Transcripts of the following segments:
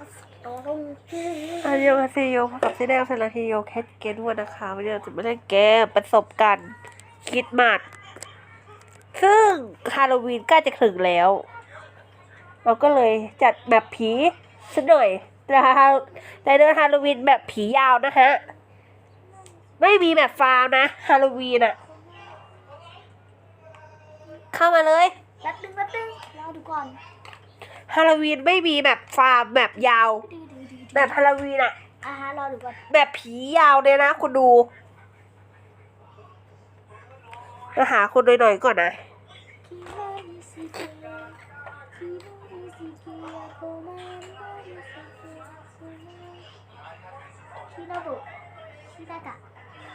อ้โหอันยองอาเซโยพบกับเซเดลเซนาทีโยแคทเกนวันนะคะวันนี้เราจะมาเล่นเกมประสบการณ์คิดมาดซึ่งฮาโลวีนใกล้จะถึงแล้ว เราก็เลยจัดแบบผีสักหน่อยแต่ฮาแต่เดินฮาโลวีนแบบผียาวนะฮะ ไม่มีแบบฟาร์มนะฮาโลวีนอะเข้ามาเลยแป๊บนึงแป๊บนึงรอดูก่อน ฮาโลวีนไม่มีแบบฟาร์มแบบยาวดื้อดื้อดื้อแบบฮาโลวีนอะอ่าฮะรอดูก่อนแบบผียาวเลยนะคุณดูมาหาคุณหน่อยๆก่อนนะคิโนบุคิดากะ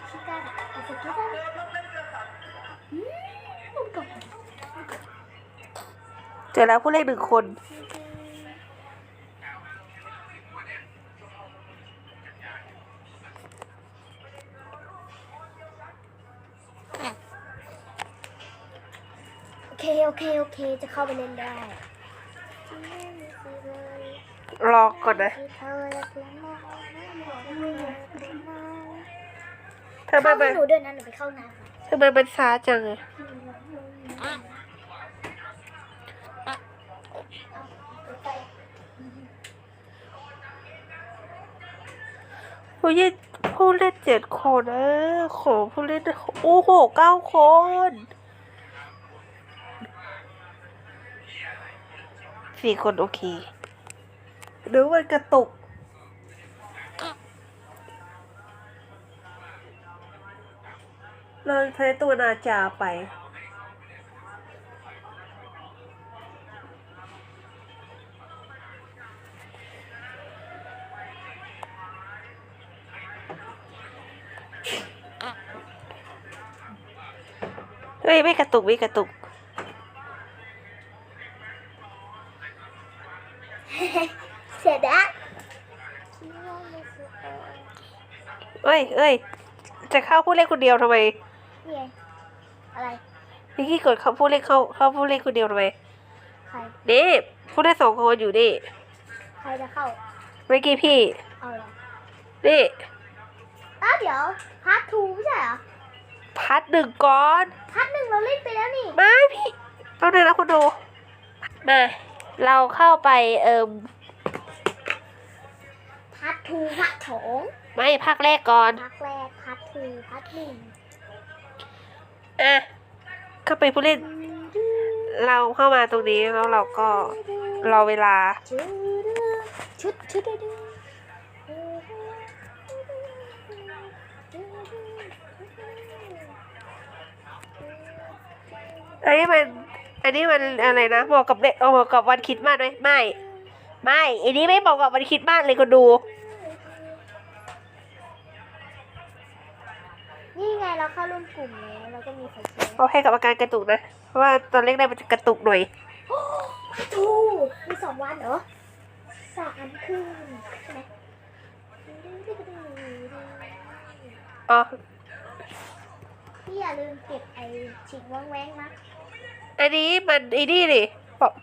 คิกากะโอเคคิดากะอืมมันก่อนเจอแล้วผู้เล่นหนึ่งคน โอเคโอเคจะเข้าไปเล่นได้ รอก่อนนะทำไมเข้ามัให้นหนูด้วยนะหนูไปเข้าน้ำก่อนทำไมมันช้าจังอะผู้เล่นผู้เล่นเจ็ดคนเออขอผู้เล่นโอ้โหเก้าคน สี่คนโอเคหรือมันกระตุก เราใช้ตัวนาจาไป เฮ้ย ไม่กระตุก ไม่กระตุก เสร็จแล้วเอ้ยเอ้ยจะเข้าผู้เล่นคนเดียวทำไมนี่ไงอะไรนิกกี้กดเข้าผู้เล่นเข้าเข้าผู้เล่นคนเดียวทำไมใครนี่ผู้เล่นสองคนอยู่นี่ใครจะเข้าเมื่อกี้พี่เอาเหรอนี่อ้าวเดี๋ยวพาร์ททูไม่ใช่เหรอพัดหนึ่งก่อน พาร์ทหนึ่งเราเล่นไปแล้วนี่ไม่พี่ต้องเดินนะคุณดูมา เราเข้าไปเอิมพาร์ททูพาร์ทสองไม่ภาคแรกก่อนพาร์ทแรกพาร์ททูพาร์ทหนึ่งอะเข้าไปผู้เล่น เราเข้ามาตรงนี้แล้วเราก็รอเวลา ชุดชุดชุดอันนี้มัน อันนี้มันอะไรนะเหมาะกับเด็กเหมาะกับวันคริดมากไหมไม่ ไม่อันนี้ไม่เหมาะกับวันคริดมากเลยก็ดู นี่ไงเราเข้าร่วมกลุ่มแล้วเราก็มีไฟแช็กโอเคกับอาการกระตุกนะ เพราะว่าตอนเล็กได้มันจะกระตุกหน่อยพาร์ททูมีสองวันเหรอสามคืนใช่ไหมอ๋อ พี่อย่าลืมเก็บไอ้ชิงว่างแว้งนะ อันนี้มันไอ้นี่ดิ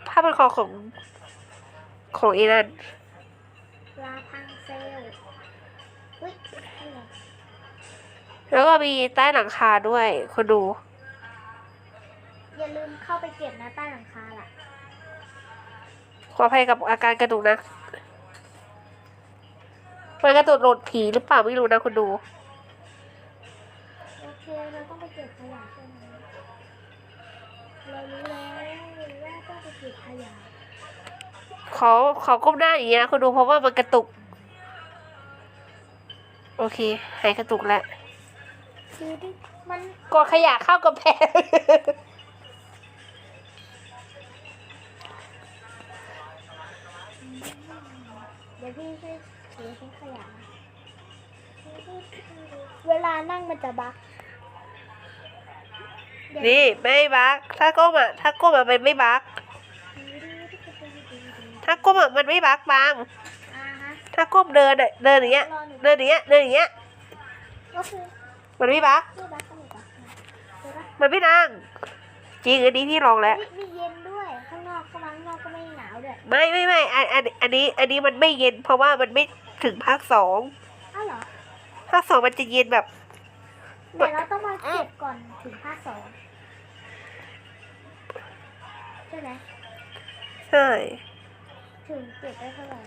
ผ้าพันคอของของไอ้นั่นลาพังเซลอุ้ยนี่ไงแล้วก็มีใต้หลังคาด้วยคนดู อย่าลืมเข้าไปเก็บนะใต้หลังคาล่ะ ขออภัยกับอาการกระตุกนะมันกระตุกโหลดผีหรือเปล่าไม่รู้นะคุณดู โอเค เราต้องไปเก็บขยะใช่ไหม เรารู้แล้วว่าต้องไปเก็บขยะขอขอก้มหน้าอย่างนี้นะคุณดูเพราะว่ามันกระตุก โอเคหายกระตุกแล้วคือดิมันกดขยะเข้ากำแพงเดี๋ยวพี่ช่วยถือขยะเวลานั่งมันจะบัก นี่ไม่บักถ้าก้มอะถ้าก้มอะมันไม่บักถ้าก้มอะมันไม่บักบางอ่าฮะถ้าก้มเดินอะเดินอย่างเงี้ยรอหนูเดินอย่างเงี้ยเดินอย่างเงี้ยก็คือมันไม่บักไม่บักก็ไม่บักนะเดี๋ยวนะมันไม่นั่งจริงอันนี้พี่ลองแล้วมีมีเย็นด้วยข้างนอกเข้ามาข้างนอกก็ไม่หนาวด้วยไม่ไม่ไม่อันอันอันนี้อันนี้มันไม่เย็น เพราะว่ามันไม่ถึงภาคสองอ้าวเหรอภาคสองมันจะเย็นแบบเดี๋ยวเราต้องมาเก็บก่อนถึงภาคสอง ใช่ไหมใช่ถึงเก็บได้เท่าไหร่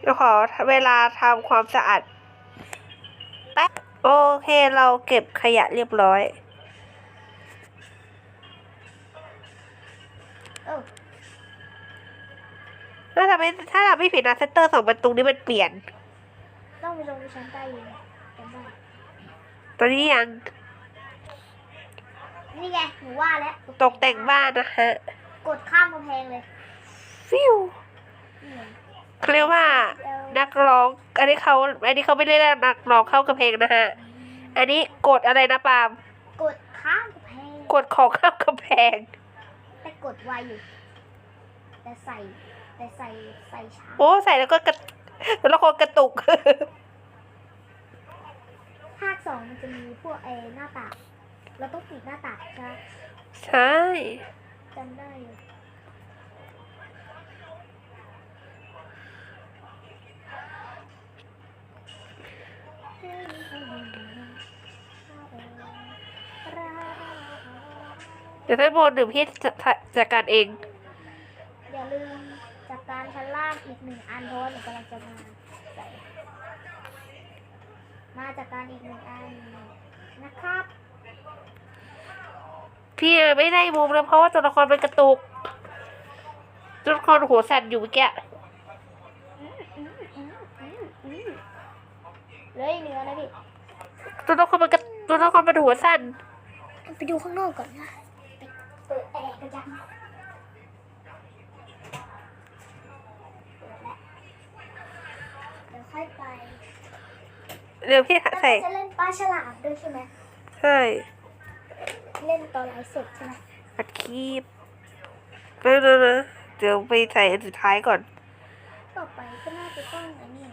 เดี๋ยวขอเวลาทำความสะอาดแป๊บโอเคเราเก็บขยะเรียบร้อยเออถ้าทำไม่ถ้าทำไม่ผิดนะเซนเตอร์สองประตูนี้มันเปลี่ยน ต้องไปลงในชั้นใต้ดินจำได้ตอนนี้ยัง นี่ไงหนูว่าแล้วตกแต่งบ้านนะฮะ กดข้ามกำแพงเลยฟิวนี่ไงเขาเรียกว่าเดี๋ยวนักร้อง อันนี้เขาอันนี้เขาไม่ได้เรียกนักร้องเข้ากระเพงนะฮะ อันนี้กดอะไรนะปาล์มกดข้ามกำแพงกดของเข้ากระแพง แต่กดไวอยู่ แต่ใส่ แต่ใส่ใส่ช้าโอ้ใส่แล้วก็กระแล้วละครกระตุก ภาคสองมันจะมีพวกไอ้หน้าต่าง เราต้องปิดหน้าต่างใช่ไหมใช่จำได้อยู่เดี๋ยวท่านบนหนึ่งพี่จะจัดการเอง อย่าลืมจัดการชั้นล่างอีกหนึ่งอันเพราะว่าหนูกำลังจะมาใส่มาจัดการอีกหนึ่งอันนะครับ พี่ไม่ได้มุมแล้วเพราะว่าตัวละครมันกระตุกตัวละครหัวสั่นอยู่เมื่อกี้เหลยเนื้อนะพี่ตัวละครมันกระตัวละครมันหัวสั่นไปดูข้างนอกก่อนนะเปิดแอร์กันจังเดี๋ยวค่อยไปเดี๋ยวพี่ใส่จะเล่นปลาฉลามด้วยใช่ไหมใช่ เล่นตอนไลฟ์สดใช่ไหมอัดคีบแล้วนะนะเดี๋ยวไปใส่อันสุดท้ายก่อน ต่อไปก็น่าจะต้องอันนี้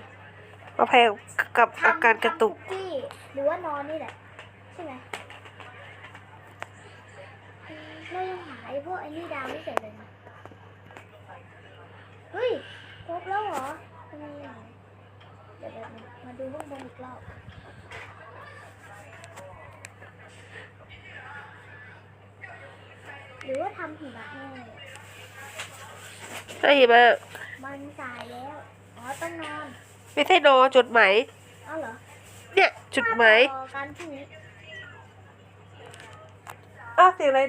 มาแพงกับอาการกระตุก ทำคุกี้หรือว่านอนนี่แหละ ใช่ไหมอืมเรายังหาไอ้พวกไอ้นี่ดาวไม่เสร็จเลยนะเฮ้ยครบแล้วเหรอทำไมอะเดี๋ยวแบบมาดูข้างบนอีกรอบ หรือว่าทำหิมะแน่เลยใช่ไหมมันสายแล้วอ๋อต้องนอนไม่ใช่โนจุดหมายเอ้าเหรอเนี่ยจุดหมายรอกันพรุ่งนี้อ้าวเสียงอะไร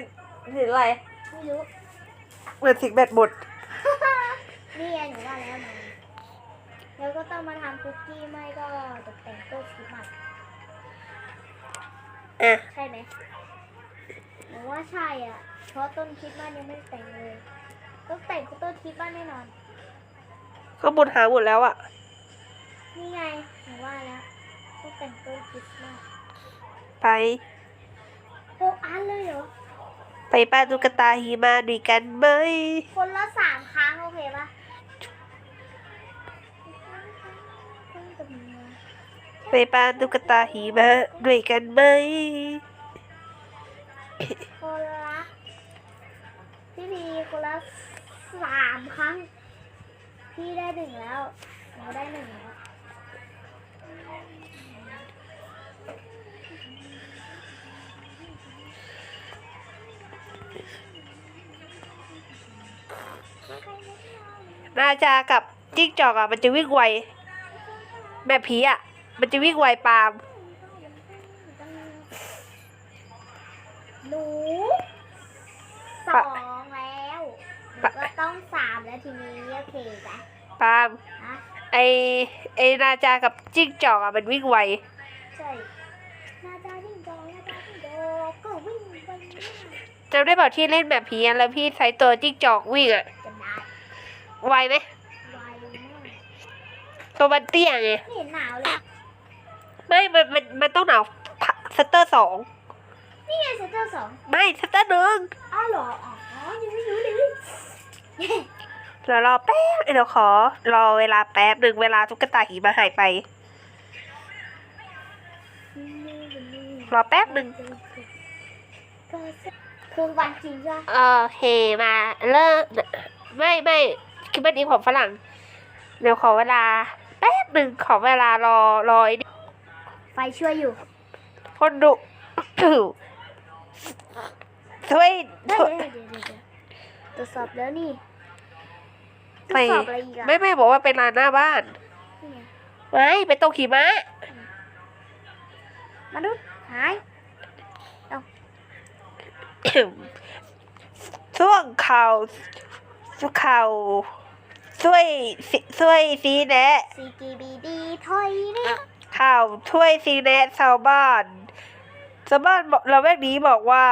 เสียงอะไรไม่รู้เหมือนเสียงแบตหมดนี่ไงหนูว่าแล้วนะแล้วก็ต้องมาทำคุกกี้ไม่ก็ตกแต่งโต๊ะคริสต์มาสอะใช่ไหม หนูว่าใช่อะ เพราะต้นคริสต์มาสยังไม่ได้แต่งเลย ต้องแต่งต้นคริสต์มาสแน่นอน ข้างบนหาหมดแล้วอะนี่ไงหนูว่าแล้วต้องแต่งต้นคริสต์มาสไป หกอันเลยเหรอ ไปป้านตุ๊กตาหิมะด้วยกันไหม คนละสามครั้งโอเคปะไปป้านตุ๊กตาหิมะด้วยกันไหม คนละพี่พีคนละสามครั้ง พี่ได้หนึ่งแล้วหนูได้หนึ่งแล้วนาจากับจิ้งจอกอะ มันจะวิ่งไวแม่ผีอะ มันจะวิ่งไวปาม หนู สองแล้วหนูก็ต้องสามแล้วทีนี้โอเคจ้ะปาล์มนะไอไอนาจากับจิ้งจอกอะมันวิ่งไวใช่นาจาวิ่งโดนาจาวิ่งโดก็วิ่งไปจำได้เปล่าที่เล่นแบบผีอะแล้วพี่ใช้ตัวจิ้งจอกวิ่งอะจะได้ไวไหมไวมากตัวมันเตี้ยไง ไม่เห็นหนาวเลย ไม่ มัน มัน มันต้องหนาวสเตอร์สองนี่ไงเซนเตอร์สองไม่สเตอร์หนึ่งอ้าวเหรออ๋อยังไม่รู้เลยเดี๋ยวรอแป๊บเดี๋ยวขอ รอเวลาแป๊บหนึ่งเวลาตุ๊กตาหิมะหายไป รอแป๊บหนึ่งคือคือวันจริงใช่ไหมโอเคมาเริ่มไม่ไม่คลิปนี้ของฝรั่ง เดี๋ยวขอเวลา แป๊บหนึ่งขอเวลารอรอไอ้นี่ไฟช่วยอยู่คนดู ช่วยเฮ้ยเดี๋ยวเดี๋ยวเดี๋ยวเดี๋ยวตรวจสอบแล้วนี่ตรวไปจสอบอะไรอีกอะไม่ไม่บอกว่าเป็นร้านหน้าบ้านนี่ไงไม่เป็นโตะขี่ม้า มาดูหาย ช่วงข่าวข่าวช่วยสิช่วยซีแนะ CGBD ถอยนี่ข่าวช่วยซีแนะชาวบ้าน ชาวบ้านบอกเราแวกนี้บอกว่า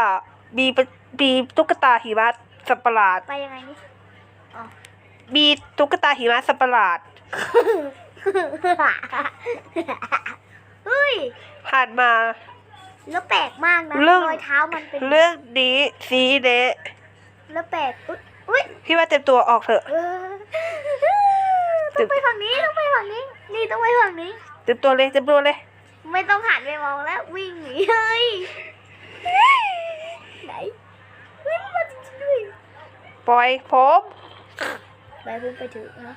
มีปะมีตุ๊กตาหิมะสัตว์ประหลาด ไปยังไงนี่มีตุ๊กตาหิมะสัตว์ประหลาด เฮ้ยผ่านมา แล้วแปลกมากนะเรื่อง รอยเท้ามันเป็นเรื่องนี้ซีแนะแล้วแปลกอุ๊ยอุ้ยพี่ว่าเต็มตัวออกเถอะ เออต้องไปฝั่งนี้ต้องไปฝั่งนี้ นี่ต้องไปฝั่งนี้ เต็มตัวเลยเต็มตัวเลย ไม่ต้องหันไปมองแล้ววิ่งหนีเฮ้ยไหนเฮ้ยมันมาจริงๆด้วยปล่อยผมไปพุ่งไปถึงนะ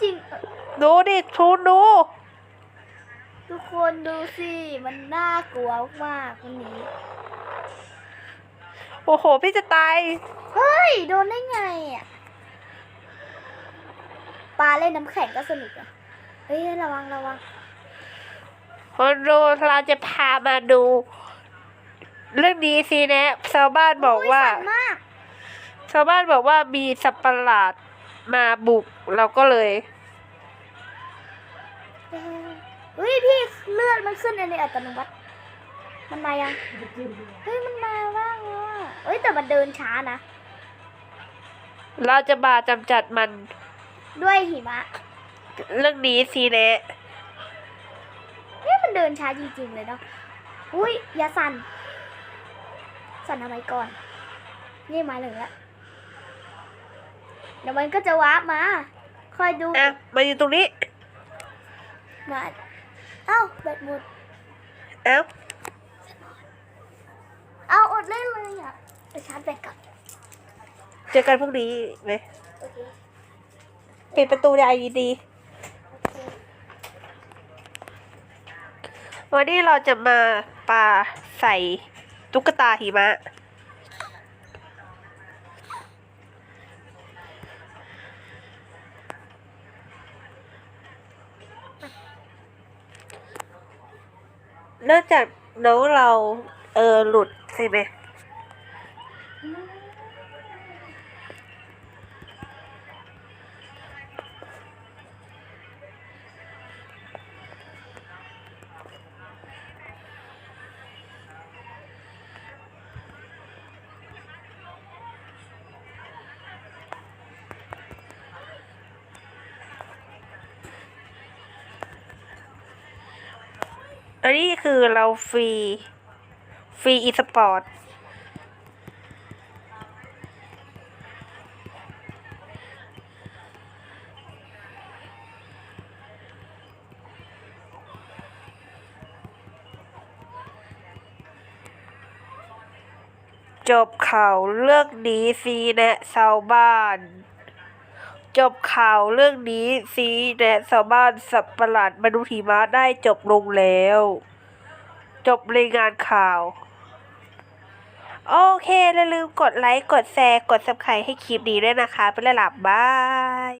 จริงเอ่อดูดิทูนดู ทุกคนดูสิ มันน่ากลัวมากๆวันนี้ โอ้โห พี่จะตาย เฮ้ย โดนได้ไงอะปลาเล่นน้ำแข็งก็สนุกอะ เฮ้ย ระวังระวัง คนดูเราจะพามาดู เรื่องนี้สินะชาวบ้านบอกว่าโยสั่นมากชาวบ้านบอกว่ามีสัตว์ประหลาดมาบุกเราก็เลยเออเฮ้ยพี่เลือดมันขึ้นในอัตโนมัติมันมายังเฮ้ยมันมาบ้างแล้วอะเฮ้ยแต่มันเดินช้านะเราจะมาจำจัดมันด้วยหิมะ เรื่องนี้สินะเฮ้ย มันเดินช้าจริงๆเลยเนาะ อุ้ยอย่าสั่น สั่นทำไมก่อน นี่มาเลยละเดี๋ยวมันก็จะวาร์ปมา คอยดู อะ มาอยู่ตรงนี้ มาเอ้าแบตหมด เอ้า เอาอดเล่นเลยอะไปชาร์จแบตก่อนเจอกันพรุ่งนี้ไหมโอเค ปิดประตูได้ดีโอเค วันนี้เราจะมาปาใส่ตุ๊กตาหิมะ เนื่องจากน้องเราเออหลุดใช่ไหม อันนี้คือเราฟรี ฟรีอีสปอร์ตจบข่าวเรื่องนี้ซีแนะชาวบ้าน จบข่าวเรื่องนี้ซีแนะชาวบ้านสับประหลาดมนุษย์หิมะได้จบลงแล้ว จบรายงานข่าว โอเคอย่าลืมกดไลค์ กดแชร์ กด subscribe ให้คลิปนี้ด้วยนะคะ เป็นระดับบาย